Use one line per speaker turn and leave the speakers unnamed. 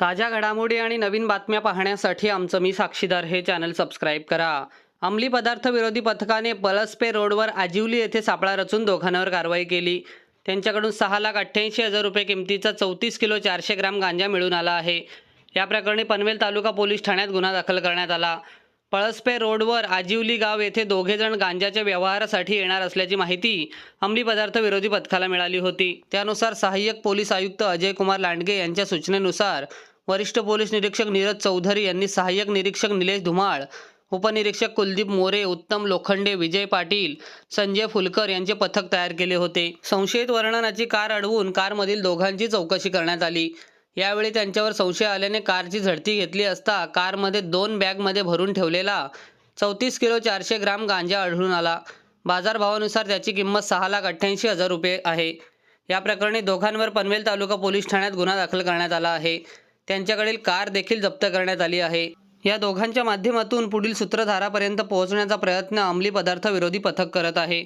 ताज्या घडामोडी आणि नवीन बातम्या पाहण्यासाठी आमचं मी साक्षीदार हे चॅनल सबस्क्राईब करा. अंमली पदार्थ विरोधी पथकाने पलसपे रोडवर आजिवली येथे सापळा रचून दोघांवर कारवाई केली. त्यांच्याकडून सहा लाख अठ्ठ्याऐंशी हजार रुपये किमतीचा चौतीस किलो चारशे ग्राम गांजा मिळून आला आहे. या प्रकरणी पनवेल तालुका पोलीस ठाण्यात गुन्हा दाखल करण्यात आला. पळसपे रोडवर आजिवली गाव येथे दोघेजण गांजाच्या व्यवहारासाठी येणार असल्याची माहिती अंमली पदार्थ विरोधी पथकाला मिळाली होती. त्यानुसार सहाय्यक पोलीस आयुक्त अजय कुमार लांडगे यांच्या सूचनेनुसार वरिष्ठ पोलीस निरीक्षक नीरज चौधरी यांनी सहाय्यक निरीक्षक निलेश धुमाळ उपनिरीक्षक कुलदीप मोरे उत्तम लोखंडे विजय पाटील संजय फुलकर यांचे पथक तयार केले होते. संशयित वर्णनाची कार अडवून कारमधील दोघांची चौकशी करण्यात आली. यावेळी त्यांच्यावर संशय आल्याने कारची झडती घेतली असता कारमध्ये दोन बॅगमध्ये भरून ठेवलेला चौतीस किलो चारशे ग्राम गांजा आढळून आला. बाजारभावानुसार त्याची किंमत सहा लाख अठ्ठ्याऐंशी हजार रुपये आहे. या प्रकरणी दोघांवर पनवेल तालुका पोलीस ठाण्यात गुन्हा दाखल करण्यात आला आहे. त्यांच्याकडील कार देखील जप्त करण्यात आली आहे. या दोघांच्या माध्यमातून पुढील सूत्रधारापर्यंत पोहोचण्याचा प्रयत्न अंमली पदार्थ विरोधी पथक करत आहे.